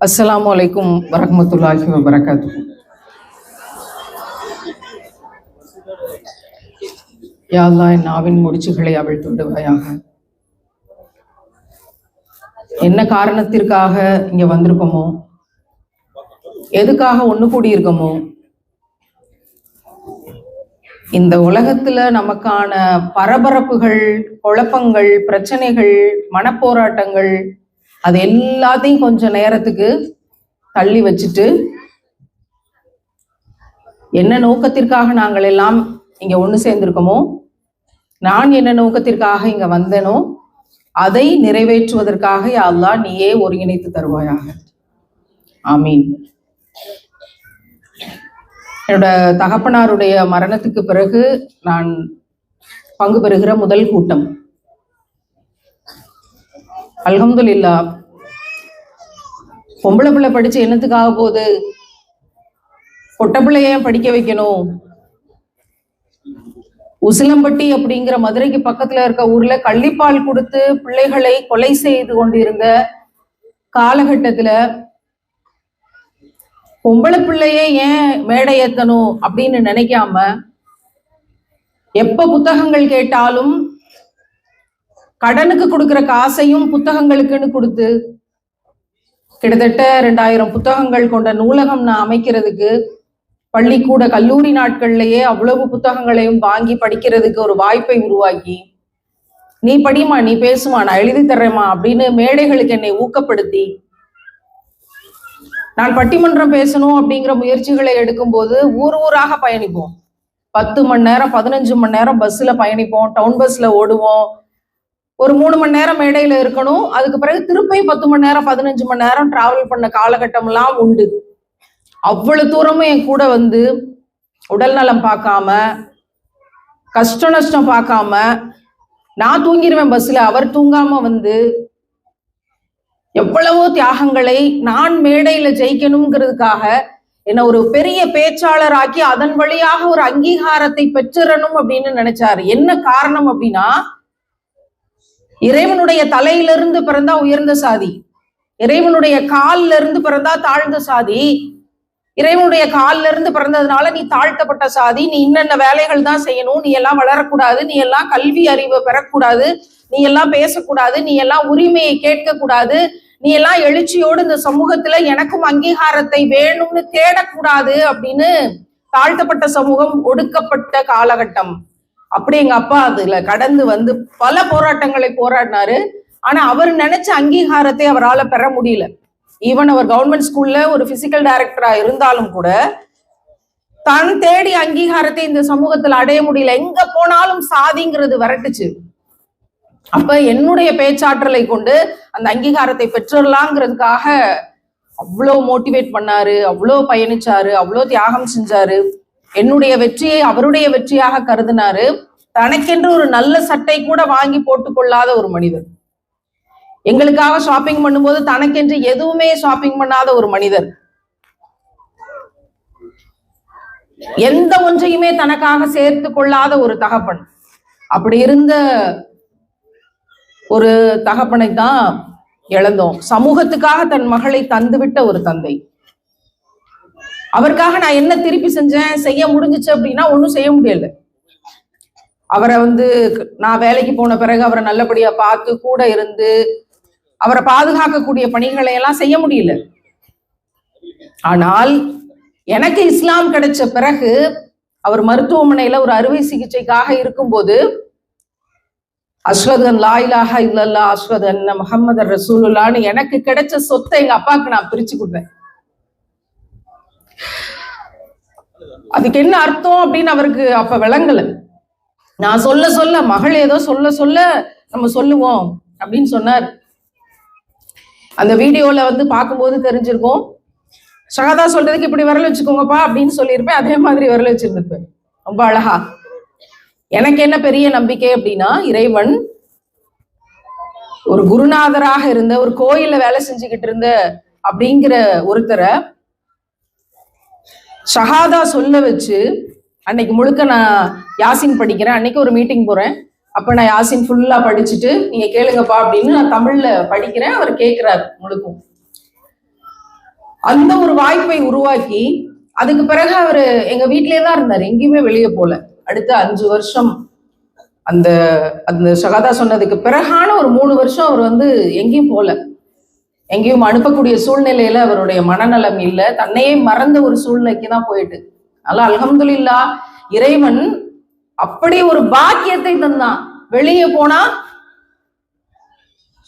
அஸ்லாம் அலைக்கும் வரமத்துல்லாஹி வபரகாத்துஹு யாழ்லா என் நாவின் முடிச்சுகளை அவள் தொடுவாயாக. என்ன காரணத்திற்காக இங்க வந்திருக்கோமோ? எதுக்காக ஒன்று கூடியிருக்கோமோ? இந்த உலகத்துல நமக்கான பரபரப்புகள் குழப்பங்கள் பிரச்சனைகள் மனப்போராட்டங்கள் அது எல்லாத்தையும் கொஞ்சம் நேரத்துக்கு தள்ளி வச்சுட்டு என்ன நோக்கத்திற்காக நாங்கள் எல்லாம் இங்க ஒன்று சேர்ந்திருக்கோமோ நான் என்ன நோக்கத்திற்காக இங்க வந்தேனோ அதை நிறைவேற்றுவதற்காக யா அல்லாஹ் நீயே ஒருங்கிணைத்து தருவாயாக. ஆமீன். என்னோட தகப்பனாருடைய மரணத்துக்கு பிறகு நான் பங்கு பெறுகிற முதல் கூட்டம். அல்ஹம்துலில்லா. பொம்பளை பிள்ளை படிச்சு என்னத்துக்காக போகுது? பொட்ட பிள்ளைய ஏன் படிக்க வைக்கணும்? உசிலம்பட்டி அப்படிங்கிற மதுரைக்கு பக்கத்துல இருக்க ஊர்ல கள்ளிப்பால் கொடுத்து பிள்ளைகளை கொலை செய்து கொண்டிருந்த காலகட்டத்துல பொம்பளை பிள்ளையே ஏன் மேடை ஏத்தணும் அப்படின்னு நினைக்காம எப்ப புத்தகங்கள் கேட்டாலும் கடனுக்கு கொடுக்கிற காசையும் புத்தகங்களுக்குன்னு கொடுத்து கிட்டத்தட்ட ரெண்டாயிரம் புத்தகங்கள் கொண்ட நூலகம் நான் அமைக்கிறதுக்கு பள்ளிக்கூட கல்லூரி நாட்கள்லயே அவ்வளவு புத்தகங்களையும் வாங்கி படிக்கிறதுக்கு ஒரு வாய்ப்பை உருவாக்கி நீ படிமா நீ பேசுமா நான் எழுதி தர்றேம்மா அப்படின்னு மேடைகளுக்கு என்னை ஊக்கப்படுத்தி நான் பட்டிமன்றம் பேசணும் அப்படிங்கிற முயற்சிகளை எடுக்கும்போது ஊர் ஊராக பயணிப்போம். பத்து மணி நேரம் பதினஞ்சு மணி நேரம் பஸ்ல பயணிப்போம் டவுன் பஸ்ல ஓடுவோம். ஒரு மூணு மணி நேரம் மேடையில இருக்கணும். அதுக்கு பிறகு திருப்பி பத்து மணி நேரம் பதினஞ்சு மணி நேரம் டிராவல் பண்ண காலகட்டம் எல்லாம் உண்டு. அவ்வளவு தூரமும் என் கூட வந்து உடல் நலம் பார்க்காம கஷ்ட நஷ்டம் பார்க்காம நான் தூங்கிடுவேன் பஸ்ல அவர் தூங்காம வந்து எவ்வளவோ தியாகங்களை நான் மேடையில ஜெயிக்கணுங்கிறதுக்காக என்ன ஒரு பெரிய பேச்சாளராக்கி அதன் வழியாக ஒரு அங்கீகாரத்தை பெற்றிடணும் அப்படின்னு நினைச்சாரு. என்ன காரணம் அப்படின்னா இறைவனுடைய தலையிலிருந்து பிறந்தா உயர்ந்த சாதி. இறைவனுடைய கால்ல இருந்து பிறந்தா தாழ்ந்த சாதி. இறைவனுடைய கால்ல இருந்து பிறந்ததுனால நீ தாழ்த்தப்பட்ட சாதி. நீ இன்னென்ன வேலைகள் தான் செய்யணும். நீ எல்லாம் வளரக்கூடாது. நீ எல்லாம் கல்வி அறிவை பெறக்கூடாது. நீ எல்லாம் பேசக்கூடாது. நீ எல்லாம் உரிமையை கேட்கக்கூடாது. நீ எல்லாம் எழுச்சியோடு இந்த சமூகத்துல எனக்கும் அங்கீகாரத்தை வேணும்னு தேடக்கூடாது அப்படின்னு தாழ்த்தப்பட்ட சமூகம் ஒடுக்கப்பட்ட காலகட்டம். அப்படி எங்க அப்பா அதுல கடந்து வந்து பல போராட்டங்களை போராடினாரு. ஆனா அவர் நினைச்ச அங்கீகாரத்தை அவரால் பெற முடியல. ஈவன் அவர் கவர்மெண்ட் ஸ்கூல்ல ஒரு பிசிக்கல் டைரக்டரா இருந்தாலும் கூட தான் தேடி அங்கீகாரத்தை இந்த சமூகத்துல அடைய முடியல. எங்க போனாலும் சாதிங்கிறது விரட்டுச்சு. அப்ப என்னுடைய பேச்சாற்றலை கொண்டு அந்த அங்கீகாரத்தை பெற்றுடலாங்கிறதுக்காக அவ்வளோ மோட்டிவேட் பண்ணாரு அவ்வளோ பயணிச்சாரு அவ்வளோ தியாகம் செஞ்சாரு. என்னுடைய வெற்றியை அவருடைய வெற்றியாக கருதினாரு. தனக்கென்று ஒரு நல்ல சட்டை கூட வாங்கி போட்டுக்கொள்ளாத ஒரு மனிதர். எங்களுக்காக ஷாப்பிங் பண்ணும்போது தனக்கென்று எதுவுமே ஷாப்பிங் பண்ணாத ஒரு மனிதர். எந்த ஒன்றையுமே தனக்காக சேர்த்து கொள்ளாத ஒரு தகப்பன். அப்படி இருந்த ஒரு தகப்பனை தான் இழந்தோம். சமூகத்துக்காக தன் மகளை தந்துவிட்ட ஒரு தந்தை. அவருக்காக நான் என்ன திருப்பி செஞ்சேன்? செய்ய முடிஞ்சுச்சு அப்படின்னா ஒன்றும் செய்ய முடியல. அவரை வந்து நான் வேலைக்கு போன பிறகு அவரை நல்லபடியா பார்த்து கூட இருந்து அவரை பாதுகாக்கக்கூடிய பணிகளை எல்லாம் செய்ய முடியல. ஆனால் எனக்கு இஸ்லாம் கிடைச்ச பிறகு அவர் மருத்துவமனையில ஒரு அறுவை சிகிச்சைக்காக இருக்கும்போது அஸ்வதன் லாயிலாக இல்லல்லா அஸ்வதன் முகமது ரசூலுல்லான்னு எனக்கு கிடைச்ச சொத்தை எங்க அப்பாவுக்கு நான் பிரிச்சு கொடுப்பேன் அதுக்கு என்ன அர்த்தம் அப்படின்னு அவருக்கு அப்ப விளங்கல. நான் சொல்ல சொல்ல மகள் ஏதோ சொல்ல சொல்ல நம்ம சொல்லுவோம் அப்படின்னு சொன்னார். அந்த வீடியோல வந்து பார்க்கும்போது தெரிஞ்சிருக்கும். சகதா சொல்றதுக்கு இப்படி விரல் வச்சுக்கோங்கப்பா அப்படின்னு சொல்லியிருப்பேன். அதே மாதிரி விரல் வச்சிருந்திருப்பேன். ரொம்ப அழகா. எனக்கு என்ன பெரிய நம்பிக்கை அப்படின்னா இறைவன் ஒரு குருநாதராக இருந்த ஒரு கோயில்ல வேலை செஞ்சுக்கிட்டு இருந்த அப்படிங்கிற ஒருத்தரை ஷஹாதா சொல்ல வச்சு அன்னைக்கு முழுக்க நான் யாசின் படிக்கிறேன். அன்னைக்கு ஒரு மீட்டிங் போறேன். அப்ப நான் யாசின் ஃபுல்லா படிச்சுட்டு நீங்க கேளுங்கப்பா அப்படின்னு நான் தமிழ்ல படிக்கிறேன். அவர் கேட்கிறாரு முழுக்கும். அந்த ஒரு வாய்ப்பை உருவாக்கி அதுக்கு பிறகு அவரு எங்க வீட்டிலே தான் இருந்தார். எங்கேயுமே வெளியே போல. அடுத்த அஞ்சு வருஷம் அந்த அந்த சகாதா சொன்னதுக்கு பிறகான ஒரு மூணு வருஷம் அவர் வந்து எங்கேயும் போல. எங்கேயும் அனுப்பக்கூடிய சூழ்நிலையில அவருடைய மனநலம் இல்லை. தன்னையே மறந்த ஒரு சூழ்நிலைக்கு தான் போயிட்டு. அதனால அலகம்துல்லா இறைவன் அப்படி ஒரு பாக்கியத்தை தந்தான். வெளியே போனா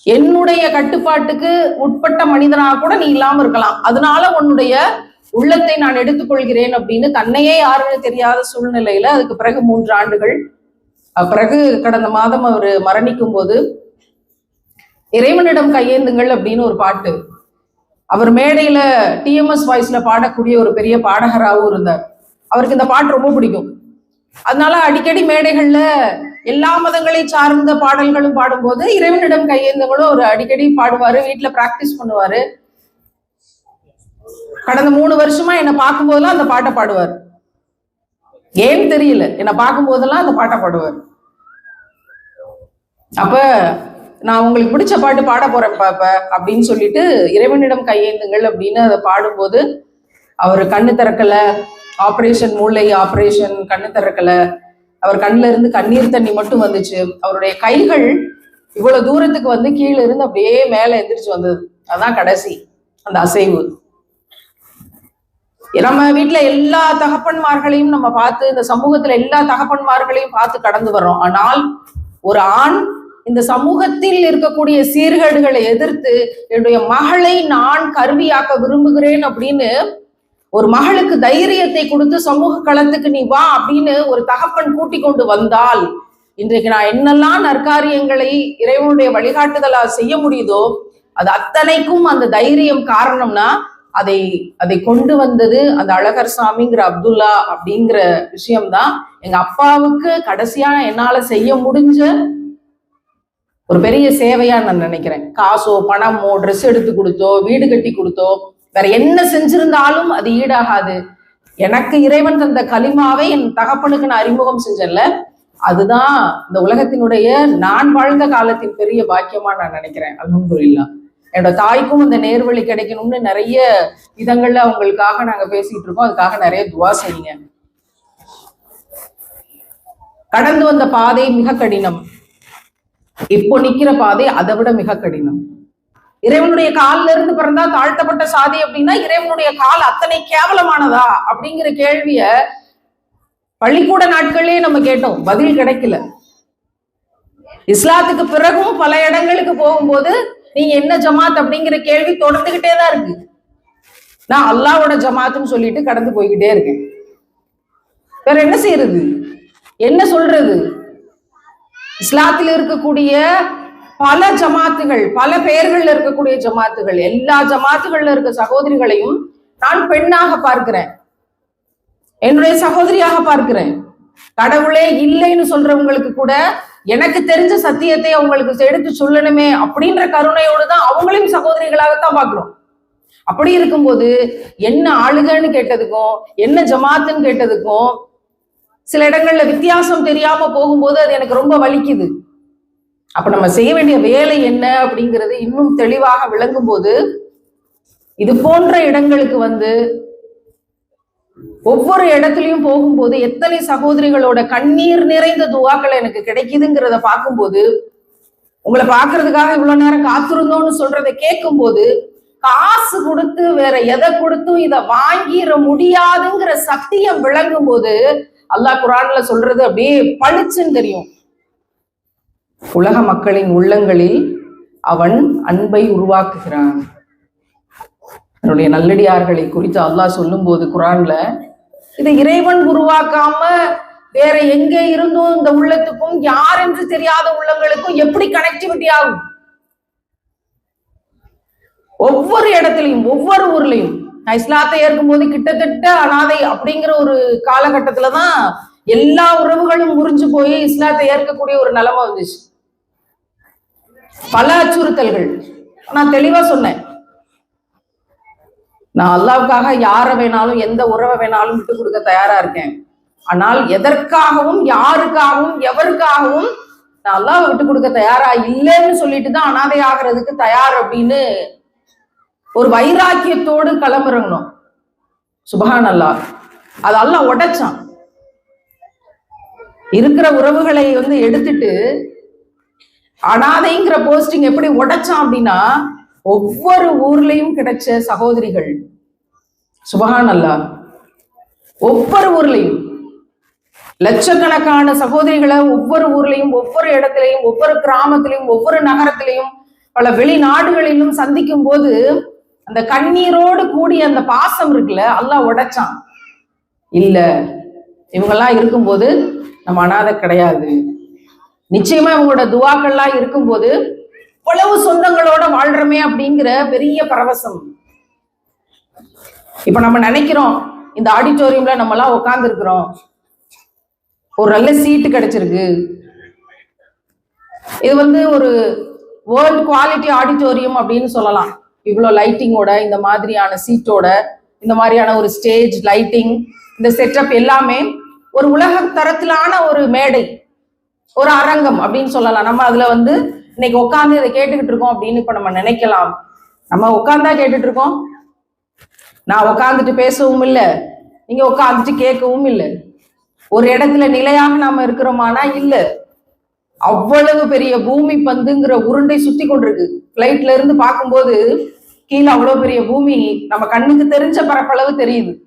என்னுடைய கட்டுப்பாட்டுக்கு உட்பட்ட மனிதனா கூட நீ இல்லாம இருக்கலாம். அதனால உன்னுடைய உள்ளத்தை நான் எடுத்துக்கொள்கிறேன் அப்படின்னு தன்னையே யாருன்னு தெரியாத சூழ்நிலையில அதுக்கு பிறகு மூன்று ஆண்டுகள். பிறகு கடந்த மாதம் அவர் மரணிக்கும் போது இறைவனிடம் கையேந்துங்கள் அப்படின்னு ஒரு பாட்டு. அவர் மேடையில டிஎம்எஸ் வாய்ஸ்ல பாடக்கூடிய ஒரு பெரிய பாடகராகவும் இருந்தார். அவருக்கு இந்த பாட்டு ரொம்ப பிடிக்கும். அதனால அடிக்கடி மேடைகள்ல எல்லா மதங்களை சார்ந்த பாடல்களும் பாடும்போது இறைவனிடம் கையேந்தங்களும் அவர் அடிக்கடி பாடுவாரு வீட்டுல பிராக்டிஸ் பண்ணுவாரு. கடந்த மூணு வருஷமா என்னை பார்க்கும்போதெல்லாம் அந்த பாட்டை பாடுவார். ஏன்னு தெரியல. என்னை பார்க்கும்போதெல்லாம் அந்த பாட்டை பாடுவார். அப்ப நான் உங்களுக்கு பிடிச்ச பாட்டு பாட போறேன் பாப்ப அப்படின்னு சொல்லிட்டு இறைவனிடம் கையேந்துங்கள் அப்படின்னு அதை பாடும்போது அவர் கண்ணு திறக்கல. ஆப்ரேஷன் மூளை ஆப்ரேஷன் கண்ணு திறக்கல. அவர் கண்ணுல இருந்து கண்ணீர் தண்ணி மட்டும் வந்துச்சு. அவருடைய கைகள் இவ்வளவு தூரத்துக்கு வந்து கீழே இருந்து அப்படியே மேல எந்திரிச்சு வந்தது. அதான் கடைசி அந்த அசைவு. நம்ம வீட்டுல எல்லா தகப்பன்மார்களையும் நம்ம பார்த்து இந்த சமூகத்துல எல்லா தகப்பன்மார்களையும் பார்த்து கடந்து வர்றோம். ஆனால் ஒரு ஆண் இந்த சமூகத்தில் இருக்கக்கூடிய சீர்கேடுகளை எதிர்த்து என்னுடைய மகளை நான் கருவியாக்க விரும்புகிறேன் அப்படின்னு ஒரு மகளுக்கு தைரியத்தை கொடுத்து சமூக களத்துக்கு நீ வா அப்படின்னு ஒரு தகப்பன் கூட்டி கொண்டு வந்தால் இன்றைக்கு நான் என்னெல்லாம் நற்காரியங்களை இறைவனுடைய வழிகாட்டுதலா செய்ய முடியுதோ அது அத்தனைக்கும் அந்த தைரியம் காரணம்னா அதை அதை கொண்டு வந்தது அந்த அழகர் சாமிங்கிற அப்துல்லா அப்படிங்கிற விஷயம்தான். எங்க அப்பாவுக்கு கடைசியா என்னால செய்ய முடிஞ்ச ஒரு பெரிய சேவையா நான் நினைக்கிறேன். காசோ பணமோ ட்ரெஸ் எடுத்து கொடுத்தோ வீடு கட்டி கொடுத்தோ வேற என்ன செஞ்சிருந்தாலும் அது ஈடாகாது. எனக்கு இறைவன் தந்த கலிமாவை என் தகப்பனுக்கு நான் அறிமுகம் செஞ்சல அதுதான் இந்த உலகத்தினுடைய நான் வாழ்ந்த காலத்தின் பெரிய பாக்கியமா நான் நினைக்கிறேன். அல்ஹம்துல்லா என்னோட தாய்க்கும் அந்த நேர்வழி கிடைக்கணும்னு நிறைய விதங்கள்ல அவங்களுக்காக நாங்க பேசிட்டு இருக்கோம். அதுக்காக நிறைய துவா செய்யுங்க. கடந்து வந்த பாதை மிக கடினம். இப்போ நிக்கிற பாதை அதை விட மிக கடினம். இறைவனுடைய கால்ல இருந்து பிறந்தா தாழ்த்தப்பட்ட சாதி அப்படின்னா இறைவனுடைய கால் அத்தனை கேவலமானதா அப்படிங்கிற கேள்விய பள்ளிக்கூட நாட்களே நம்ம கேட்டோம். பதில் கிடைக்கல. இஸ்லாத்துக்கு பிறகும் பல இடங்களுக்கு போகும்போது நீங்க என்ன ஜமாத் அப்படிங்கிற கேள்வி தொடர்ந்துகிட்டே தான் இருக்கு. நான் அல்லாவோட ஜமாத்துன்னு சொல்லிட்டு கடந்து போய்கிட்டே இருக்கேன். வேற என்ன செய்யறது என்ன சொல்றது? இஸ்லாத்தில் இருக்கக்கூடிய பல ஜமாத்துகள் பல பெயர்கள்ல இருக்கக்கூடிய ஜமாத்துகள் எல்லா ஜமாத்துகள்ல இருக்க சகோதரிகளையும் நான் பெண்ணாக பார்க்கிறேன். என்னுடைய சகோதரியாக பார்க்கிறேன். கடவுளே இல்லைன்னு சொல்றவங்களுக்கு கூட எனக்கு தெரிஞ்ச சத்தியத்தை அவங்களுக்கு எடுத்து சொல்லணுமே அப்படின்ற கருணையோடு தான் அவங்களையும் சகோதரிகளாகத்தான் பார்க்கிறோம். அப்படி இருக்கும்போது என்ன ஆளுகன்னு கேட்டதுக்கும் என்ன ஜமாத்துன்னு கேட்டதுக்கும் சில இடங்கள்ல வித்தியாசம் தெரியாம போகும்போது அது எனக்கு ரொம்ப வலிக்குது. அப்ப நம்ம செய்ய வேண்டிய வேலை என்ன அப்படிங்கிறது இன்னும் தெளிவாக விளங்கும் போது இது போன்ற இடங்களுக்கு வந்து ஒவ்வொரு இடத்துலயும் போகும்போது எத்தனை சகோதரிகளோட கண்ணீர் நிறைந்த துவாக்கள் எனக்கு கிடைக்குதுங்கிறத பார்க்கும்போது உங்களை பாக்குறதுக்காக இவ்வளவு நேரம் காத்திருந்தோம்னு சொல்றதை கேட்கும் போது காசு கொடுத்து வேற எதை கொடுத்தும் இதை வாங்கிட முடியாதுங்கிற சத்தியம் விளங்கும் போது அல்லாஹ் குரான்ல சொல்றது அப்படியே பளிச்சுன்னு தெரியும். உலக மக்களின் உள்ளங்களில் அவன் அன்பை உருவாக்குகிறான். அவனுடைய நல்லடியார்களை குறித்து அல்லாஹ் சொல்லும் போது குரான்ல இதை இறைவன் உருவாக்காம வேற எங்க இருந்தும் இந்த உள்ளத்துக்கும் யார் என்று தெரியாத உள்ளங்களுக்கும் எப்படி கனெக்டிவிட்டி ஆகும்? ஒவ்வொரு இடத்துலையும் ஒவ்வொரு ஊர்லயும் நான் இஸ்லாத்தை ஏற்கும்போது கிட்டத்தட்ட அனாதை அப்படிங்கிற ஒரு காலகட்டத்துல தான் எல்லா உறவுகளும் முறிஞ்சு போய் இஸ்லாத்தை ஏற்கக்கூடிய ஒரு நிலைமை வந்துச்சு. பல அச்சுறுத்தல்கள். நான் தெளிவா சொன்னேன். நான் அல்லாவுக்காக யாரை வேணாலும் எந்த உறவை வேணாலும் விட்டு கொடுக்க தயாரா இருக்கேன். ஆனால் எதற்காகவும் யாருக்காகவும் எவருக்காகவும் நான் அல்லாவை விட்டு கொடுக்க தயாரா இல்லைன்னு சொல்லிட்டு தான் அனாதை ஆகிறதுக்கு தயார் அப்படின்னு ஒரு வைராக்கியத்தோடு களமிறங்கணும் சுபஹான் அல்லா அது உடைச்சான். இருக்கிற உறவுகளை வந்து எடுத்துட்டு அனாதைங்கிற போஸ்டிங் எப்படி உடைச்சான் அப்படின்னா ஒவ்வொரு ஊர்லயும் கிடைச்ச சகோதரிகள். சுபஹான் அல்லா ஒவ்வொரு ஊர்லயும். லட்சக்கணக்கான சகோதரிகளை ஒவ்வொரு ஊர்லயும் ஒவ்வொரு இடத்திலையும் ஒவ்வொரு கிராமத்திலையும் ஒவ்வொரு நகரத்திலையும் பல வெளிநாடுகளிலும் சந்திக்கும் போது அந்த கண்ணீரோடு கூடிய அந்த பாசம் இருக்குல்ல அல்லாஹ் உடைச்சான். இல்ல இவங்கெல்லாம் இருக்கும்போது நம்ம அனாதை கிடையாது. நிச்சயமா இவங்களோட துவாக்கள்லாம் இருக்கும்போது இவ்வளவு சொந்தங்களோட வாழ்றமே அப்படிங்கிற பெரிய பரவசம். இப்ப நம்ம நினைக்கிறோம் இந்த ஆடிட்டோரியம்ல நம்ம எல்லாம் உட்கார்ந்து இருக்கிறோம் ஒரு நல்ல சீட்டு கிடைச்சிருக்கு. இது வந்து ஒரு வேர்ல்ட் குவாலிட்டி ஆடிட்டோரியம் அப்படின்னு சொல்லலாம். இவ்வளோ லைட்டிங்கோட இந்த மாதிரியான சீட்டோட இந்த மாதிரியான ஒரு ஸ்டேஜ் லைட்டிங் இந்த செட்டப் எல்லாமே ஒரு உலக தரத்திலான ஒரு மேடை ஒரு அரங்கம் அப்படின்னு சொல்லலாம். நம்ம அதுல வந்து இன்னைக்கு உட்காந்து இதை கேட்டுக்கிட்டு இருக்கோம் அப்படின்னு இப்ப நம்ம நினைக்கலாம். நம்ம உட்காந்தா கேட்டுட்டு இருக்கோம். நான் உட்காந்துட்டு பேசவும் இல்லை. நீங்க உட்காந்துட்டு கேட்கவும் இல்லை. ஒரு இடத்துல நிலையாக நாம இருக்கிறோமானா இல்ல. அவ்வளவு பெரிய பூமி பந்துங்கிற உருண்டை சுத்தி கொண்டிருக்கு. பிளைட்ல இருந்து பார்க்கும்போது கீழே அவ்வளவு பெரிய பூமி நம்ம கண்ணுக்கு தெரிஞ்ச பரப்பளவு தெரியுது.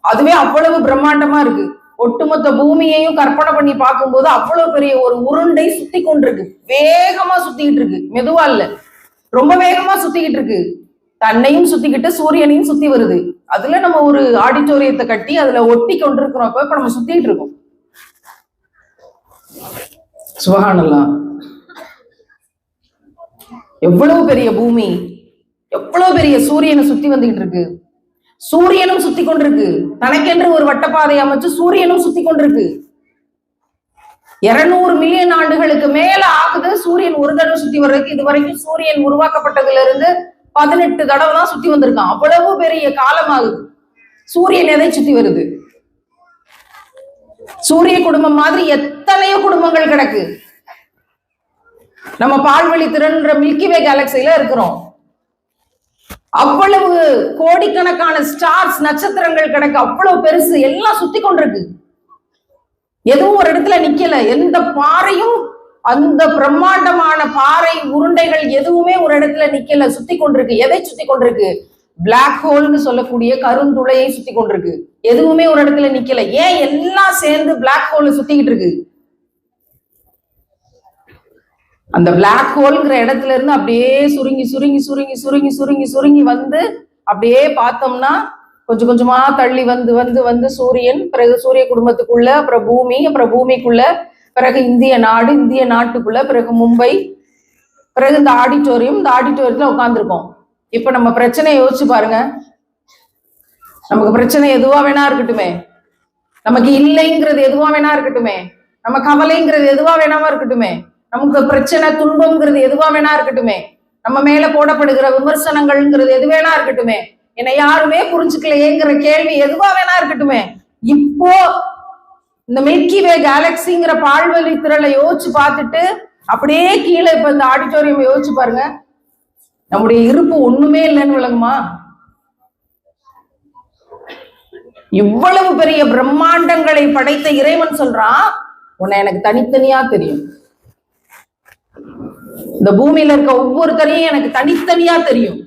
அதுவே அவ்வளவு பிரம்மாண்டமா இருக்கு. ஒட்டுமொத்த பூமியையும் கற்பனை பண்ணி பார்க்கும்போது அவ்வளவு பெரிய ஒரு உருண்டை சுத்தி கொண்டிருக்கு. வேகமா சுத்திக்கிட்டு இருக்கு. மெதுவா இல்ல. ரொம்ப வேகமா சுத்திக்கிட்டு இருக்கு. தன்னையும் சுத்திக்கிட்டு சூரியனையும் சுத்தி வருது. அதுல நம்ம ஒரு ஆடிட்டோரியத்தை கட்டி அதுல ஒட்டி கொண்டிருக்கிறோம் இப்ப நம்ம சுத்திட்டு இருக்கோம். சுபஹானல்லா எவ்வளவு பெரிய பூமி. எவ்வளவு பெரிய சூரியனை சுத்தி வந்துகிட்டு இருக்கு? சூரியனும் சுத்தி கொண்டிருக்கு. தனக்கென்று ஒரு வட்டப்பாதை அமைச்சு சூரியனும் சுத்தி கொண்டிருக்கு. இருநூறு மில்லியன் ஆண்டுகளுக்கு மேல ஆகுது. சூரியன் ஒரு தடவை சுத்தி வர்றதுக்கு இது வரைக்கும் சூரியன் உருவாக்கப்பட்டதுல இருந்து பதினெட்டு தடவை தான் சுத்தி வந்திருக்கான். அவ்வளவு பெரிய காலம் ஆகுது சூரியன் எதை சுத்தி வருது? சூரிய குடும்பம் மாதிரி எத்தனையோ குடும்பங்கள் கிடக்கு. நம்ம பால்வழி திறன்ற மில்கிவே கேலக்சில இருக்கிறோம். அவ்வளவு கோடிக்கணக்கான ஸ்டார்ஸ் நட்சத்திரங்கள் கிடக்கு. அவ்வளவு பெருசு. எல்லாம் சுத்தி கொண்டிருக்கு. எதுவும் ஒரு இடத்துல நிக்கல. எந்த பாறையும் அந்த பிரம்மாண்டமான பாறை உருண்டைகள் எதுவுமே ஒரு இடத்துல நிக்கல. சுத்தி கொண்டிருக்கு. எதை சுத்தி கொண்டிருக்கு? பிளாக் ஹோல்னு சொல்லக்கூடிய கருந்துளையை சுத்தி கொண்டிருக்கு. எதுவுமே ஒரு இடத்துல நிக்கல. ஏன் எல்லாம் சேர்ந்து பிளாக் ஹோல் சுத்திக்கிட்டு இருக்கு? அந்த பிளாக் ஹோல்ங்கிற இடத்துல இருந்து அப்படியே சுருங்கி சுருங்கி சுருங்கி சுருங்கி சுருங்கி சுருங்கி வந்து அப்படியே பார்த்தோம்னா கொஞ்சம் கொஞ்சமா தள்ளி வந்து வந்து வந்து சூரியன் பிறகு சூரிய குடும்பத்துக்குள்ள அப்புறம் பூமி அப்புறம் பூமிக்குள்ள பிறகு இந்திய நாடு இந்திய நாட்டுக்குள்ள பிறகு மும்பை பிறகு இந்த ஆடிட்டோரியம் இந்த ஆடிட்டோரியத்துல உட்காந்துருக்கோம் இப்ப நம்ம பிரச்சனையை யோசிச்சு பாருங்க. நமக்கு பிரச்சனை எதுவா வேணா இருக்கட்டுமே. நமக்கு இல்லைங்கிறது எதுவா வேணா இருக்கட்டுமே. நம்ம கவலைங்கிறது எதுவா வேணாமா இருக்கட்டுமே. நமக்கு பிரச்சனை துன்பம்ங்கிறது எதுவா வேணா இருக்கட்டுமே. நம்ம மேல போடப்படுகிற விமர்சனங்கள்ங்கிறது எது வேணா இருக்கட்டுமே. என்னை யாருமே புரிஞ்சுக்கலையேங்கிற கேள்வி எதுவா வேணா இருக்கட்டுமே. இப்போ இந்த மில்கி வே கேலக்சிங்கிற பால்வழி திரளை யோசிச்சு பார்த்துட்டு அப்படியே கீழே இப்ப இந்த ஆடிட்டோரியம் யோசிச்சு பாருங்க. நம்முடைய இருப்பு ஒண்ணுமே இல்லைன்னு விளங்குமா? இவ்வளவு பெரிய பிரம்மாண்டங்களை படைத்த இறைவன் சொல்றான். உன்னை எனக்கு தனித்தனியா தெரியும். இந்த பூமியில இருக்க ஒவ்வொருத்தரையும் எனக்கு தனித்தனியா தெரியும்.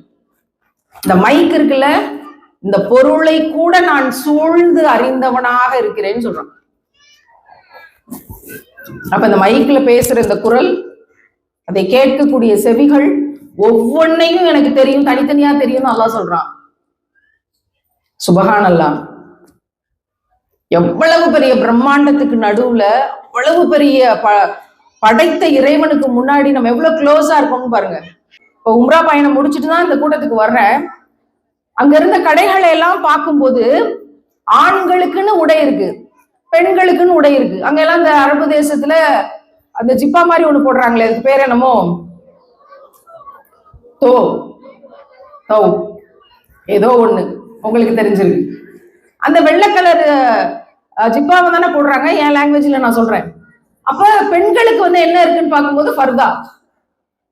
இந்த மைக் இருக்குல்ல? இந்த பொருளை கூட நான் சூழ்ந்து அறிந்தவனாக இருக்கிறேன்னு சொல்றான். அப்ப இந்த மைக்ல பேசுற இந்த குரல் அதை கேட்கக்கூடிய செவிகள் ஒவ்வொன்னையும் எனக்கு தெரியும் தனித்தனியா தெரியும் நல்லா சொல்றான். சுபகான் அல்லாஹ் எவ்வளவு பெரிய பிரம்மாண்டத்துக்கு நடுவுல அவ்வளவு பெரிய ப படைத்த இறைவனுக்கு முன்னாடி நம்ம எவ்வளவு க்ளோஸா இருக்கோம்னு பாருங்க. இப்போ உம்ரா பயணம் முடிச்சுட்டு தான் இந்த கூட்டத்துக்கு வர்றேன். அங்க இருந்த கடைகளை எல்லாம் பார்க்கும்போது ஆண்களுக்குன்னு உடை இருக்கு பெண்களுக்குன்னு உடை இருக்கு. அங்க எல்லாம் இந்த அரபு தேசத்துல அந்த ஜிப்பா மாதிரி ஒண்ணு போடுறாங்களே அதுக்கு பேர் என்னமோ? தோ. தோ. ஏதோ ஒண்ணு. உங்களுக்கு தெரிஞ்சிருக்கு. அந்த வெள்ளை கலர் ஜிப்பாவை தானே போடுறாங்க? என் லாங்குவேஜ்ல நான் சொல்றேன். அப்ப பெண்களுக்கு வந்து என்ன இருக்குன்னு பார்க்கும்போது ஃபர்தா.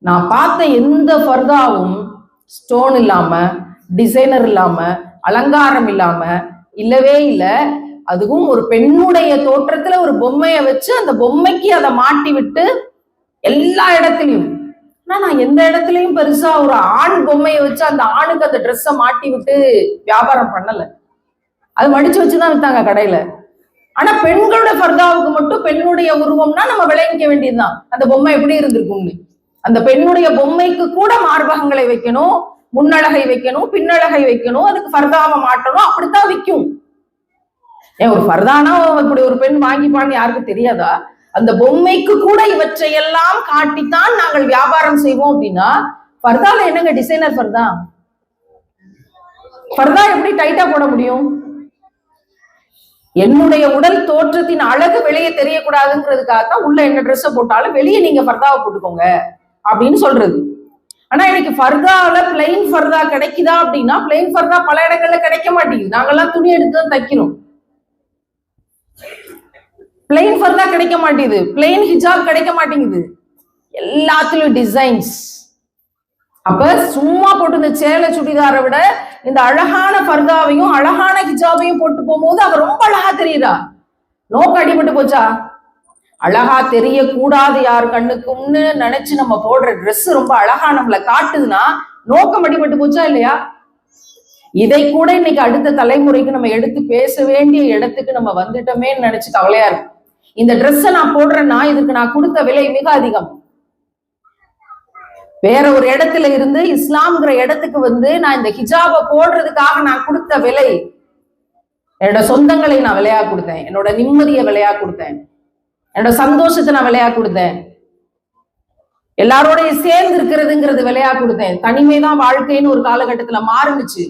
நான் பார்த்த எந்த ஃபர்தாவும் ஸ்டோன் இல்லாம டிசைனர் இல்லாம அலங்காரம் இல்லாம இல்லவே இல்லை. அதுவும் ஒரு பெண்ணுடைய தோற்றத்துல ஒரு பொம்மையை வச்சு அந்த பொம்மைக்கு அதை மாட்டி விட்டு எல்லா இடத்துலயும். ஆனா நான் எந்த இடத்துலயும் பெருசா ஒரு ஆண் பொம்மையை வச்சு அந்த ஆணுக்கு அந்த ட்ரெஸ்ஸை மாட்டி விட்டு வியாபாரம் பண்ணல. அது மடிச்சு வச்சுதான் வித்தாங்க கடையில. ஆனா பெண்களோட ஃபர்தாவுக்கு மட்டும் பெண்ணுடைய உருவம்னா நம்ம விளைவிக்க வேண்டியதுதான். அந்த பொம்மை எப்படி இருந்திருக்கும்னு. அந்த பெண்ணுடைய பொம்மைக்கு கூட மார்பகங்களை வைக்கணும் முன்னழகை வைக்கணும் பின்னழகை வைக்கணும் அதுக்கு ஃபர்தாவை மாட்டணும் அப்படித்தான் விற்கும். ஏன் ஒரு ஃபர்தானா இப்படி ஒரு பெண் வாங்கிப்பான்னு யாருக்கும் தெரியாதா? அந்த பொம்மைக்கு கூட இவற்றையெல்லாம் காட்டித்தான் நாங்கள் வியாபாரம் செய்வோம் அப்படின்னா ஃபர்தால என்னங்க டிசைனர் ஃபர்தா? ஃபர்தா எப்படி டைட்டா போட முடியும்? என்னுடைய உடல் தோற்றத்தின் அழகு வெளியே தெரியக்கூடாதுங்கிறதுக்காக தான் உள்ள என்ன ட்ரெஸ்ஸை போட்டாலும் வெளியே நீங்க ஃபர்தாவை போட்டுக்கோங்க அப்படின்னு சொல்றது. ஆனா இன்னைக்கு ஃபர்தால பிளெயின் ஃபர்தா கிடைக்குதா அப்படின்னா பிளெயின் ஃபர்தா பல இடங்கள்ல கிடைக்க மாட்டேங்குது. நாங்கெல்லாம் துணி எடுத்து தான் தைக்கிறோம் பிளெயின் ஃபர்தா கிடைக்க மாட்டேங்குது. பிளைன் ஹிஜாப் கிடைக்க மாட்டேங்குது. எல்லாத்துலயும் டிசைன்ஸ் அப்ப சும்மா போட்டு இந்த சேலை சுடிதாரை விட இந்த அழகான பர்தாவையும் அழகான ஹிஜாபையும் போட்டு போகும்போது அவ ரொம்ப அழகா தெரியுறா. நோக்கு அடிபட்டு போச்சா? அழகா தெரியக்கூடாது யார் கண்ணுக்கும்னு நினைச்சு நம்ம போடுற ட்ரெஸ் ரொம்ப அழகா நம்மளை காட்டுதுன்னா நோக்கம் அடிபட்டு போச்சா இல்லையா? இதை கூட இன்னைக்கு அடுத்த தலைமுறைக்கு நம்ம எடுத்து பேச வேண்டிய இடத்துக்கு நம்ம வந்துட்டோமேன்னு நினைச்சு கவலையா இருக்கும். இந்த ட்ரெஸ்ஸை நான் போடுறேன்னா இதுக்கு நான் கொடுத்த விலை மிக அதிகம். வேற ஒரு இடத்துல இருந்து இஸ்லாம்ங்கிற இடத்துக்கு வந்து நான் இந்த ஹிஜாபை போடுறதுக்காக நான் கொடுத்த விலை என்னோட சொந்தங்களை நான் விலையா கொடுத்தேன் என்னோட நிம்மதியை விலையா கொடுத்தேன் என்னோட சந்தோஷத்தை நான் விலையா கொடுத்தேன் எல்லாரோடையும் சேர்ந்து இருக்கிறதுங்கிறது விலையா கொடுத்தேன். தனிமைதான் வாழ்க்கைன்னு ஒரு காலகட்டத்துல மாறுனுச்சு.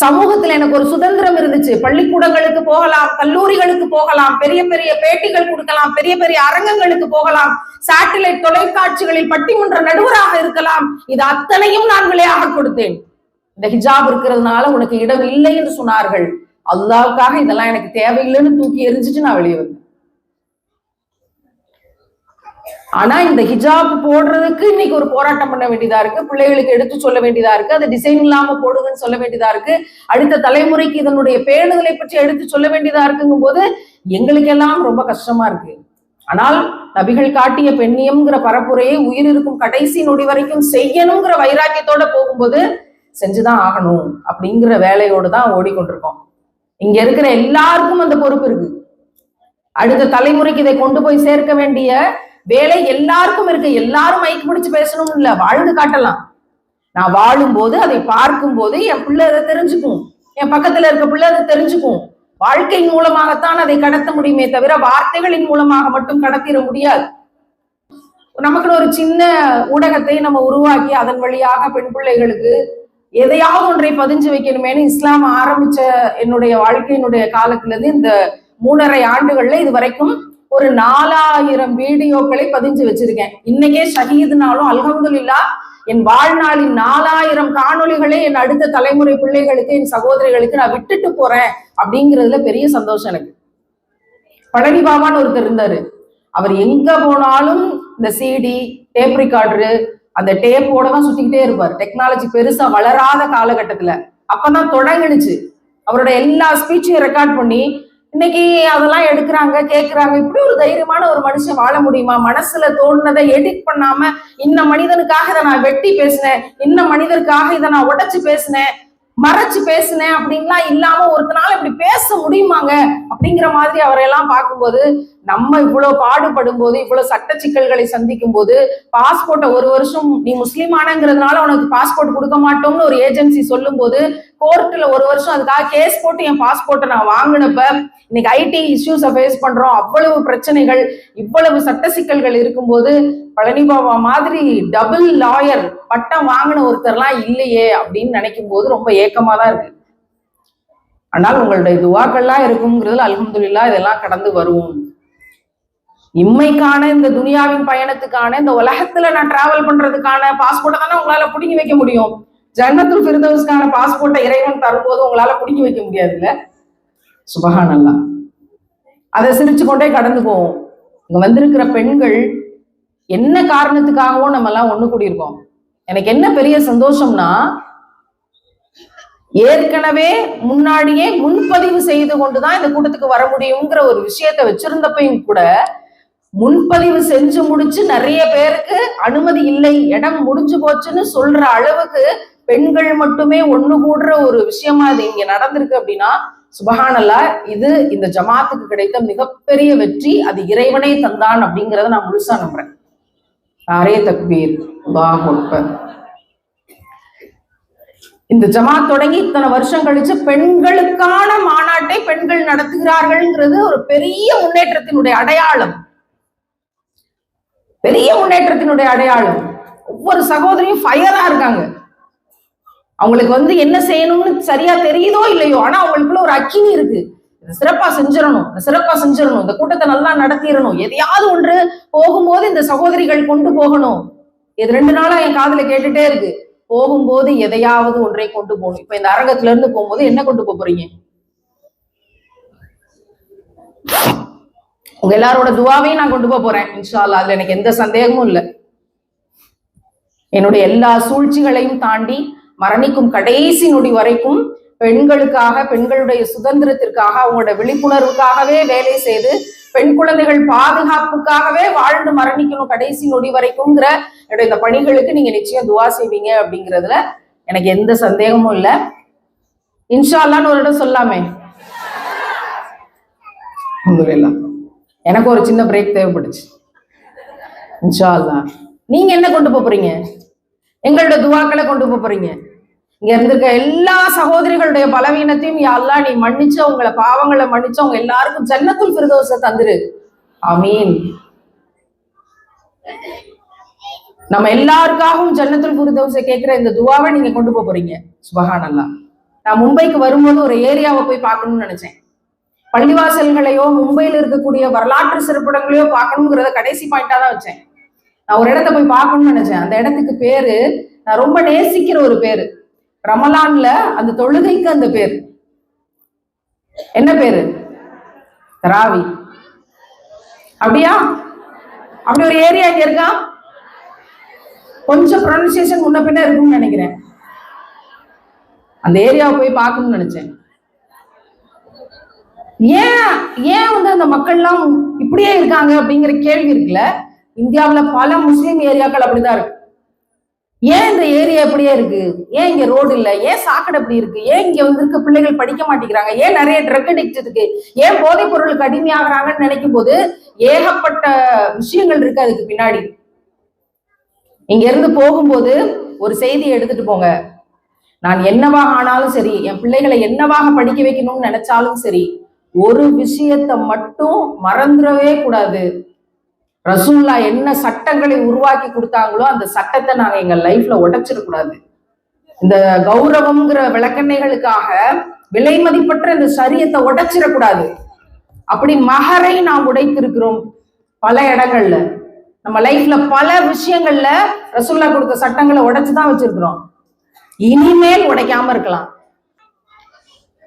சமூகத்துல எனக்கு ஒரு சுதந்திரம் இருந்துச்சு. பள்ளிக்கூடங்களுக்கு போகலாம் கல்லூரிகளுக்கு போகலாம் பெரிய பெரிய பேட்டிகள் கொடுக்கலாம் பெரிய பெரிய அரங்கங்களுக்கு போகலாம் சேட்டலைட் தொலைக்காட்சிகளில் பட்டிமன்ற நடுவராக இருக்கலாம். இது அத்தனையும் நான் விளையாக கொடுத்தேன். இந்த ஹிஜாப் இருக்கிறதுனால உனக்கு இடம் இல்லை என்று சொன்னார்கள். அல்லாவுக்காக இதெல்லாம் எனக்கு தேவையில்லைன்னு தூக்கி எரிஞ்சிட்டு நான் வெளியே வந்தேன். ஆனா இந்த ஹிஜாப் போடுறதுக்கு இன்னைக்கு ஒரு போராட்டம் பண்ண வேண்டியதா இருக்கு. பிள்ளைகளுக்கு எடுத்து சொல்ல வேண்டியதா இருக்கு. அது டிசைன் இல்லாம போடுங்கன்னு சொல்ல வேண்டியதா இருக்கு. அடுத்த தலைமுறைக்கு இதனுடைய பேணுதலை பற்றி எடுத்து சொல்ல வேண்டியதா இருக்குங்கும் போது எங்களுக்கெல்லாம் ரொம்ப கஷ்டமா இருக்கு. ஆனால் நபிகள் காட்டிய பெண்ணியம்ங்கிற பரப்புரையை உயிர் இருக்கும் கடைசி நொடி வரைக்கும் செய்யணுங்கிற வைராக்கியத்தோட போகும்போது செஞ்சுதான் ஆகணும் அப்படிங்கிற வேலையோடு தான் ஓடிக்கொண்டிருக்கோம். இங்க இருக்கிற எல்லாருக்கும் அந்த பொறுப்பு இருக்கு. அடுத்த தலைமுறைக்கு இதை கொண்டு போய் சேர்க்க வேண்டிய வேலை எல்லாருக்கும் இருக்கு. எல்லாரும் மைக்கு பிடிச்சு பேசணும் இல்ல. வாழ்ந்து காட்டலாம். நான் வாழும்போது அதை பார்க்கும் போது என் பிள்ளை அதை தெரிஞ்சுக்கும். என் பக்கத்துல இருக்க பிள்ளை அதை தெரிஞ்சுக்கும். வாழ்க்கையின் மூலமாகத்தான் அதை கடத்த முடியுமே தவிர வார்த்தைகளின் மூலமாக மட்டும் கடத்திட முடியாது. நமக்குன்னு ஒரு சின்ன ஊடகத்தை நம்ம உருவாக்கி அதன் வழியாக பெண் பிள்ளைகளுக்கு எதையாவது ஒன்றை பதிஞ்சு வைக்கணுமேனு இஸ்லாம் ஆரம்பிச்ச என்னுடைய வாழ்க்கையினுடைய காலத்துல இருந்து இந்த மூணரை ஆண்டுகள்ல இது வரைக்கும் ஒரு நாலாயிரம் வீடியோக்களை பதிஞ்சு வச்சிருக்கேன். இன்னைக்கே ஷஹீதுனாலும் அல்ஹம்துல்லா என் வாழ்நாளின் நாலாயிரம் காணொளிகளை என் அடுத்த தலைமுறை பிள்ளைகளுக்கு என் சகோதரிகளுக்கு நான் விட்டுட்டு போறேன் அப்படிங்கிறதுல பெரிய சந்தோஷம் எனக்கு. பழனி பாபான்னு ஒருத்தர் இருந்தாரு. அவர் எங்க போனாலும் இந்த சிடி டேப் ரிகார்டரு அந்த டேப்போட தான் சுத்திக்கிட்டே இருப்பார். டெக்னாலஜி பெருசா வளராத காலகட்டத்துல. அப்பதான் தொடங்குனுச்சு. அவரோட எல்லா ஸ்பீச்சையும் ரெக்கார்ட் பண்ணி இன்னைக்கு அதெல்லாம் எடுக்கிறாங்க கேட்கிறாங்க இப்படி ஒரு தைரியமான ஒரு மனுஷன் வாழ முடியுமா? மனசுல தோணுனதை எடிட் பண்ணாம இன்ன மனிதனுக்காக இதை நான் வெட்டி பேசினேன் இன்ன மனிதருக்காக இதை நான் உடைச்சு பேசினேன் மறைச்சு பேசினேன் அப்படின்லாம் இல்லாம ஒருத்தனால இப்படி பேச முடியுமாங்க? அப்படிங்கிற மாதிரி அவரையெல்லாம் பார்க்கும்போது நம்ம இவ்வளவு பாடுபடும் போது இவ்வளவு சட்ட சிக்கல்களை சந்திக்கும் போது பாஸ்போர்ட்டை ஒரு வருஷம் நீ முஸ்லீமானங்கிறதுனால உனக்கு பாஸ்போர்ட் கொடுக்க மாட்டோம்னு ஒரு ஏஜென்சி சொல்லும் போது கோர்ட்ல ஒரு வருஷம் அதுக்காக கேஸ் போட்டு என் பாஸ்போர்ட்டை நான் வாங்கினப்ப இன்னைக்கு ஐடி இஷ்யூஸை ஃபேஸ் பண்றோம் அவ்வளவு பிரச்சனைகள் இவ்வளவு சட்ட சிக்கல்கள் இருக்கும்போது பழனி பாபா மாதிரி டபுள் லாயர் பட்டம் வாங்கின ஒருத்தர்லாம் இல்லையே அப்படின்னு நினைக்கும் போது ரொம்ப ஏக்கமா தான் இருக்கு. ஆனால் உங்களுடைய துவாக்கள்லாம் இருக்குங்கிறதுல அலமதுல்லா இதெல்லாம் கடந்து வருவோம் இம்மைக்கான இந்த துனியாவின் பயணத்துக்கான இந்த உலகத்துல நான் டிராவல் பண்றதுக்கான பாஸ்போர்ட்டை தானே உங்களால பிடுங்கி வைக்க முடியும். ஜன்னத்துல் ஃபிர்தௌஸ்க்கான பாஸ்போர்ட்டை இறைவன் தரும்போது உங்களால பிடுங்கி வைக்க முடியாதுல்ல? சுபஹான் அல்லாஹ் அதை சிரிச்சு கொண்டே கடந்து போவோம். இங்க வந்திருக்கிற பெண்கள் என்ன காரணத்துக்காகவும் நம்ம எல்லாம் ஒண்ணு கூடியிருக்கோம். எனக்கு என்ன பெரிய சந்தோஷம்னா ஏற்கனவே முன்னாடியே முன்பதிவு செய்து கொண்டுதான் இந்த கூட்டத்துக்கு வர முடியுங்கிற ஒரு விஷயத்த வச்சிருந்தப்பையும் கூட முன்பதிவு செஞ்சு முடிச்சு நிறைய பேருக்கு அனுமதி இல்லை இடம் முடிஞ்சு போச்சுன்னு சொல்ற அளவுக்கு பெண்கள் மட்டுமே ஒண்ணு கூடுற ஒரு விஷயமா இது இங்க நடந்திருக்கு அப்படின்னா சுபகானல்லா இது இந்த ஜமாத்துக்கு கிடைத்த மிகப்பெரிய வெற்றி அது இறைவனே தந்தான் அப்படிங்கறத நான் முழுசா நம்புறேன். நாரே தக்பீர் அல்லாஹ் அக்பர். இந்த ஜமாத் தொடங்கி இத்தனை வருஷம் கழிச்சு பெண்களுக்கான மாநாட்டை பெண்கள் நடத்துகிறார்கள்ங்கிறது ஒரு பெரிய முன்னேற்றத்தினுடைய அடையாளம். பெரிய முன்னேற்றத்தினுடைய அடையாளம். ஒவ்வொரு சகோதரியும் ஃபயரா இருக்காங்க. அவங்களுக்கு வந்து என்ன செய்யணும்னு சரியா தெரியுதோ இல்லையோ ஆனா அவங்களுக்குள்ள ஒரு அக்கினி இருக்கு. சிறப்பா செஞ்சிடணும் சிறப்பா செஞ்சிடணும் இந்த கூட்டத்தை நல்லா நடத்திடணும். எதையாவது ஒன்று போகும்போது இந்த சகோதரிகள் கொண்டு போகணும். இது ரெண்டு நாளா என் காதுல கேட்டுட்டே இருக்கு. போகும்போது எதையாவது ஒன்றை கொண்டு போகணும். இப்ப இந்த அரங்கத்துல இருந்து போகும்போது என்ன கொண்டு போக போறீங்க? உங்க எல்லாரோட துவாவையும் நான் கொண்டு போக போறேன் இன்ஷால்லா அதுல எனக்கு எந்த சந்தேகமும் இல்லை. என்னுடைய எல்லா சூழ்ச்சிகளையும் தாண்டி மரணிக்கும் கடைசி நொடி வரைக்கும் பெண்களுக்காக பெண்களுடைய சுதந்திரத்திற்காக அவங்களோட விழிப்புணர்வுக்காகவே வேலை செய்து பெண் குழந்தைகள் பாதுகாப்புக்காகவே வாழ்ந்து மரணிக்கணும் கடைசி நொடி வரைக்கும்ங்கிற இந்த பணிகளுக்கு நீங்க நிச்சயம் துவா செய்வீங்க அப்படிங்கிறதுல எனக்கு எந்த சந்தேகமும் இல்லை. இன்ஷா அல்லான்னு ஒரு இடம் சொல்லாமே. எனக்கு ஒரு சின்ன பிரேக் தேவைப்பட்டுச்சு இன்ஷா அல்லாஹ் நீங்க என்ன கொண்டு போறீங்க? எங்களோட துவாக்களை கொண்டு போறீங்க? இங்க இருந்திருக்க எல்லா சகோதரிகளுடைய பலவீனத்தையும் யா நீ மன்னிச்சு அவங்கள பாவங்களை மன்னிச்சு அவங்க எல்லாருக்கும் ஜன்னத்துல் பிரதோச தந்துரு. ஆமீன். நம்ம எல்லாருக்காகவும் ஜன்னத்துல் ஃபிர்தௌஸ கேட்கிற இந்த துவாவை நீங்க கொண்டு போக போறீங்க. சுபகான் அல்லா நான் மும்பைக்கு வரும்போது ஒரு ஏரியாவை போய் பார்க்கணும்னு நினைச்சேன். பள்ளிவாசல்களையோ மும்பையில் இருக்கக்கூடிய வரலாற்று சிறப்பிடங்களையோ பார்க்கணுங்கிறத கடைசி பாயிண்டா தான் வச்சேன். நான் ஒரு இடத்த போய் பார்க்கணும்னு நினைச்சேன். அந்த இடத்துக்கு பேரு நான் ரொம்ப நேசிக்கிற ஒரு பேரு. ரமலான்ல அந்த தொழுகைக்கு அந்த பேர். என்ன பேரு? தராவி அப்படியா? அப்படி ஒரு ஏரியா இங்க இருக்கா? கொஞ்சம் ப்ரொனன்சியேஷன் முன்ன பின்ன இருக்கும்னு நினைக்கிறேன். அந்த ஏரியாவை போய் பார்க்கணும்னு நினைச்சேன். ஏன் ஏன் வந்து அந்த மக்கள்லாம் இப்படியே இருக்காங்க அப்படிங்கிற கேள்வி இருக்குல்ல? இந்தியாவுல பல முஸ்லீம் ஏரியாக்கள் அப்படிதான் இருக்கு. ஏன் இந்த ஏரியா இப்படியே இருக்கு? ஏன் இங்க ரோடு இல்ல? ஏன் சாக்கடை இப்படி இருக்கு? ஏன் இங்க வந்து இருக்க பிள்ளைகள் படிக்க மாட்டேங்கிறாங்க? ஏன் நிறைய ட்ரக் அடிக்ட் இருக்கு? ஏன் போதைப் பொருளுக்கு அடிமையாகிறாங்கன்னு நினைக்கும் போது ஏகப்பட்ட விஷயங்கள் இருக்கு அதுக்கு பின்னாடி. இங்க இருந்து போகும்போது ஒரு செய்தியை எடுத்துட்டு போங்க. நான் என்னவாக ஆனாலும் சரி என் பிள்ளைகளை என்னவாக படிக்க வைக்கணும்னு நினைச்சாலும் சரி ஒரு விஷயத்தை மட்டும் மறந்துடவே கூடாது. ரசூல்லா என்ன சட்டங்களை உருவாக்கி கொடுத்தாங்களோ அந்த சட்டத்தை நாங்க எங்க லைஃப்ல உடைச்சிடக்கூடாது இந்த கௌரவம்ங்கிற விளக்கெண்ணைகளுக்காக விலை மதிப்பற்ற இந்த சரியத்தை உடைச்சிடக்கூடாது அப்படி மகரை நாம் உடைத்திருக்கிறோம் பல இடங்கள்ல. நம்ம லைஃப்ல பல விஷயங்கள்ல ரசூல்லா கொடுத்த சட்டங்களை உடைச்சுதான் வச்சிருக்கிறோம். இனிமேல் உடைக்காம இருக்கலாம்.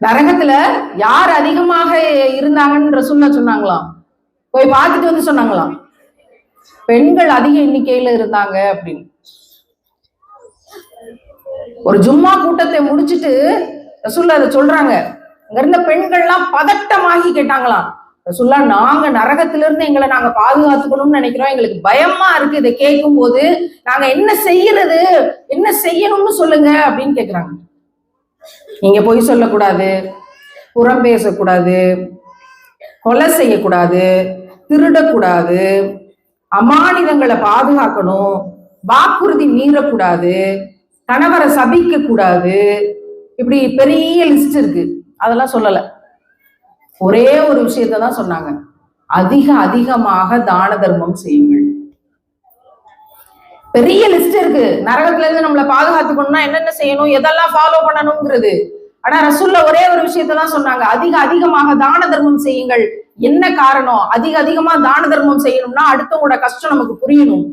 நரகத்துல யார் அதிகமாக இருந்தாங்கன்னு ரசூல்லா சொன்னாங்களாம்? போய் பார்த்துட்டு வந்து சொன்னாங்களாம். பெண்கள் அதிக எண்ணிக்கையில இருந்தாங்க அப்படின்னு. ஒரு ஜும்மா கூட்டத்தை முடிச்சிட்டு ரசூல்லா அதை சொல்றாங்க. அங்க இருந்த பெண்கள்லாம் பதட்டமாகி கேட்டாங்களாம். ரசுல்லா நாங்க நரகத்திலிருந்து எங்களை நாங்க பாதுகாத்துக்கணும்னு நினைக்கிறோம். எங்களுக்கு பயமா இருக்கு இதை கேட்கும் போது நாங்க என்ன செய்யறது? என்ன செய்யணும்னு சொல்லுங்க அப்படின்னு கேக்குறாங்க. நீங்க பொய் சொல்லக்கூடாது. புறம் பேசக்கூடாது. கொலை செய்யக்கூடாது. திருடக்கூடாது. அமானிதங்களை பாதுகாக்கணும். வாக்குறுதி மீறக்கூடாது. கணவரை சபிக்க கூடாது இப்படி பெரிய லிஸ்ட் இருக்கு. அதெல்லாம் சொல்லல. ஒரே ஒரு விஷயத்தை தான் சொன்னாங்க. அதிக அதிகமாக தான தர்மம் செய்யுங்கள். பெரிய லிஸ்ட் இருக்கு. நரகத்துல இருந்து நம்மளை பாதுகாத்துக்கணும்னா என்னென்ன செய்யணும் எதெல்லாம் ஃபாலோ பண்ணணுங்கிறது. ஆனா ரசூல்ல ஒரே ஒரு விஷயத்தை தான் சொன்னாங்க. அதிக அதிகமாக தான தர்மம் செய்யுங்கள். என்ன காரணம்? அதிக அதிகமா தான தர்மம் செய்யணும்னா அடுத்தவங்களோட கஷ்டம் நமக்கு புரியணும்.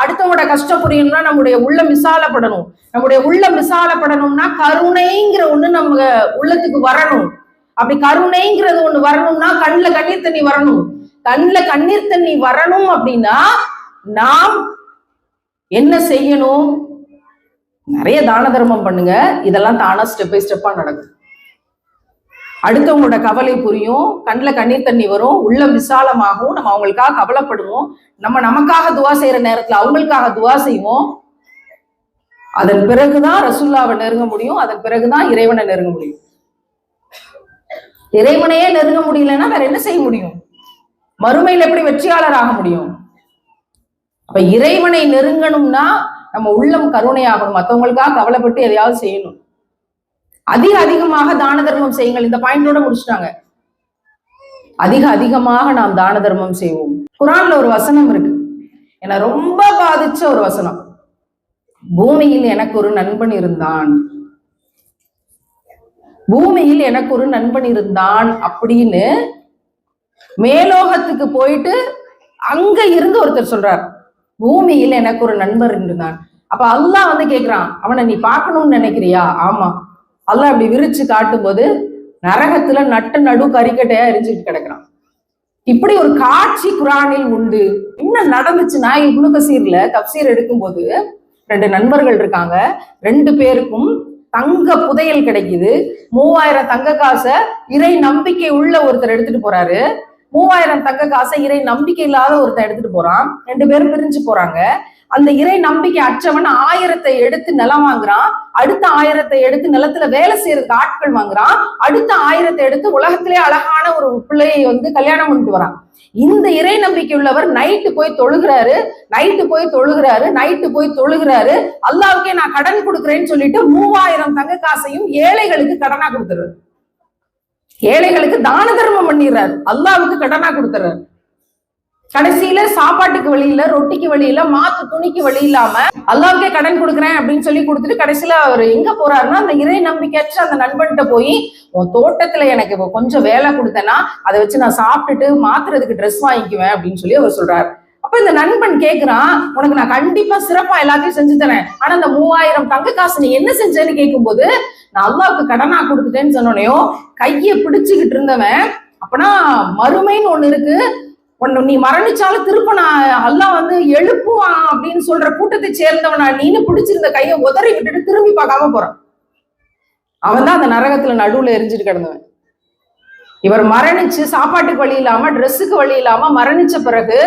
அடுத்தவங்களோட கஷ்டம் புரியணும்னா நம்முடைய உள்ள மிசாலப்படணும். நம்முடைய உள்ள மிசாலப்படணும்னா கருணைங்கிற ஒண்ணு நம்ம உள்ளத்துக்கு வரணும். அப்படி கருணைங்கிறது ஒண்ணு வரணும்னா கண்ணுல கண்ணீர் தண்ணி வரணும். கண்ணுல கண்ணீர் தண்ணி வரணும் அப்படின்னா நாம் என்ன செய்யணும்? நிறைய தான தர்மம் பண்ணுங்க. இதெல்லாம் தானா ஸ்டெப் பை ஸ்டெப்பா நடக்கும். அடுத்தவங்களோட கவலை புரியும் கண்ணில் கண்ணீர் தண்ணி வரும் உள்ள விசாலமாகும் நம்ம அவங்களுக்காக கவலைப்படுவோம். நம்ம நமக்காக துவா செய்யற நேரத்துல அவங்களுக்காக துவா செய்வோம். அதன் பிறகுதான் ரசுல்லாவை நெருங்க முடியும் அதன் பிறகுதான் இறைவனை நெருங்க முடியும். இறைவனையே நெருங்க முடியலன்னா வேற என்ன செய்ய முடியும்? மறுமையில் எப்படி வெற்றியாளர் ஆக முடியும்? அப்ப இறைவனை நெருங்கணும்னா நம்ம உள்ளம் கருணையாகணும். மற்றவங்களுக்காக கவலைப்பட்டு எதையாவது செய்யணும். அதிக அதிகமாக தான தர்மம் செய்யுங்கள். இந்த பாயிண்டோட முடிச்சிட்டாங்க. அதிக அதிகமாக நாம் தான தர்மம் செய்வோம். குரான்ல ஒரு வசனம் இருக்கு. என்ன ரொம்ப பாதிச்ச ஒரு வசனம். பூமியில் எனக்கு ஒரு நண்பன் இருந்தான். பூமியில் எனக்கு ஒரு நண்பன் இருந்தான் அப்படின்னு மேலோகத்துக்கு போயிட்டு அங்க இருந்து ஒருத்தர் சொல்றார். பூமியில் எனக்கு ஒரு நண்பர் இருந்தான். அப்ப அல்லாஹ் வந்து கேக்குறான் அவனை நீ பார்க்கணும்னு நினைக்கிறியா? ஆமா. அல்ல அப்படி விரிச்சு காட்டும் போது நரகத்துல நட்டு நடு கறிக்கட்டையா எரிஞ்சுட்டு கிடக்கிறான். இப்படி ஒரு காட்சி குரானில் உண்டு. என்ன நடந்துச்சுன்னா இப்னு கசீர்ல தப்சீர் எடுக்கும்போது ரெண்டு நண்பர்கள் இருக்காங்க. ரெண்டு பேருக்கும் தங்க புதையல் கிடைக்குது. மூவாயிரம் தங்க காசை இறை நம்பிக்கை உள்ள ஒருத்தர் எடுத்துட்டு போறாரு. மூவாயிரம் தங்க காசை இறை நம்பிக்கை இல்லாத ஒருத்தன் எடுத்துட்டு போறான். ரெண்டு பேரும் பிரிஞ்சு போறாங்க. அந்த இறை நம்பிக்கை அற்றவன் ஆயிரத்தை எடுத்து நிலம் வாங்குறான். அடுத்த ஆயிரத்தை எடுத்து நிலத்துல வேலை செய்யறதுக்கு ஆட்கள் வாங்குறான். அடுத்த ஆயிரத்தை எடுத்து உலகத்திலே அழகான ஒரு பிள்ளையை வந்து கல்யாணம் பண்ணிட்டு வரான். இந்த இறை நம்பிக்கை உள்ளவர் நைட்டு போய் தொழுகிறாரு. நைட்டு போய் தொழுகிறாரு. நைட்டு போய் தொழுகிறாரு. அல்லாவுக்கே நான் கடன் கொடுக்குறேன்னு சொல்லிட்டு மூவாயிரம் தங்க காசையும் ஏழைகளுக்கு கடனா கொடுத்துருவாரு ஏழைகளுக்கு தான தர்மம் பண்ணிடுறாரு. அல்லாவுக்கு கடனா கொடுத்துறாரு கடைசியில சாப்பாட்டுக்கு வழியில ரொட்டிக்கு வழியில மாத்து துணிக்கு வழி இல்லாம அல்லாவுக்கே கடன் கொடுக்குறேன் அப்படின்னு சொல்லி கொடுத்துட்டு கடைசியில அவர் எங்க போறாருன்னா அந்த இறை நம்பிக்கையற்ற அந்த நண்பன்கிட்ட போய் உன் தோட்டத்துல எனக்கு கொஞ்சம் வேலை கொடுத்தேன்னா அதை வச்சு நான் சாப்பிட்டுட்டு மாத்துறதுக்கு ட்ரெஸ் வாங்கிக்குவேன் அப்படின்னு சொல்லி அவர் சொல்றாரு. அப்ப இந்த நண்பன் கேக்குறான் உனக்கு நான் கண்டிப்பா சிறப்பா எல்லாத்தையும் செஞ்சு தரேன். ஆனா அந்த மூவாயிரம் தங்க காசு நீ என்ன செஞ்சேன்னு கேட்கும்போது நான் அல்லாவுக்கு கடனா கொடுத்துட்டேன்னு சொன்னோனையும் கையை பிடிச்சுக்கிட்டு இருந்தவன் அப்பனா மறுமைன்னு ஒண்ணு இருக்கு. உன்னை நீ மரணிச்சாலும் திரும்ப நான் அல்லாஹ் வந்து எழுப்புவான் அப்படின்னு சொல்ற கூட்டத்தை சேர்ந்தவனா நீனு பிடிச்சிருந்த கையை உதறி விட்டுட்டு திரும்பி பார்க்காம போறான். அவன் தான் அந்த நரகத்துல நடுவுல எரிஞ்சிட்டு கிடந்தவன். இவர் மரணிச்சு சாப்பாட்டுக்கு வழி இல்லாம ட்ரெஸ்ஸுக்கு வழி இல்லாம மரணிச்ச பிறகு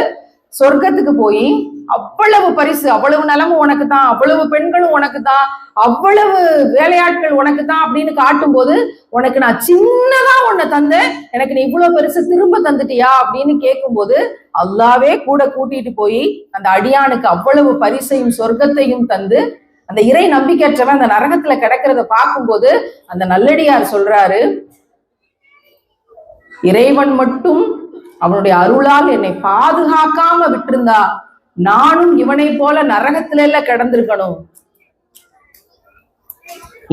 சொர்க்கத்துக்கு போய் அவ்வளவு பரிசு அவ்வளவு நலமும் உனக்கு தான் அவ்வளவு பெண்களும் உனக்கு தான் அவ்வளவு வேலையாட்கள் உனக்கு தான் அப்படின்னு காட்டும் போது உனக்கு நான் சின்னதா உன்னை தந்தேன் எனக்கு நீ இவ்வளவு பெருசு திரும்ப தந்துட்டியா அப்படின்னு கேட்கும்போது அல்லாவே கூட கூட்டிட்டு போய் அந்த அடியானுக்கு அவ்வளவு பரிசையும் சொர்க்கத்தையும் தந்து அந்த இறை நம்பிக்கையற்றவன் அந்த நரகத்துல கிடக்கிறத பார்க்கும்போது அந்த நல்லடியார் சொல்றாரு இறைவன் மட்டும் அவனுடைய அருளால் என்னை பாதுகாக்காம விட்டிருந்தா நானும் இவனை போல நரகத்துல எல்லாம் கிடந்திருக்கணும்.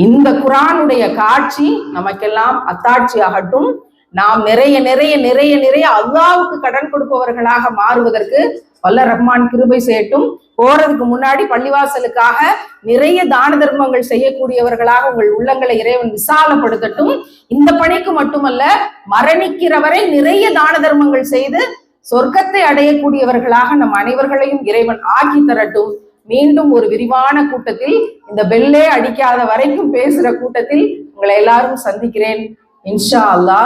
இந்த குரானுடைய காட்சி நமக்கெல்லாம் அத்தாட்சி ஆகட்டும். நாம் நிறைய நிறைய நிறைய நிறைய அல்லாவுக்கு கடன் கொடுப்பவர்களாக மாறுவதற்கு வல்ல ரஹ்மான் கிருபை செய்யட்டும். போறதுக்கு முன்னாடி பள்ளிவாசலுக்காக நிறைய தான தர்மங்கள் செய்யக்கூடியவர்களாக உங்கள் உள்ளங்களை இறைவன் விசாலப்படுத்தட்டும். இந்த பணிக்கு மட்டுமல்ல மரணிக்கிறவரை நிறைய தான தர்மங்கள் செய்து சொர்க்கத்தை அடையக்கூடியவர்களாக நம் அனைவர்களையும் இறைவன் ஆக்கி தரட்டும். மீண்டும் ஒரு விரிவான கூட்டத்தில் இந்த பெல்லே அடிக்காத வரைக்கும் பேசுற கூட்டத்தில் உங்களை எல்லாரும் சந்திக்கிறேன். இன்ஷா அல்லா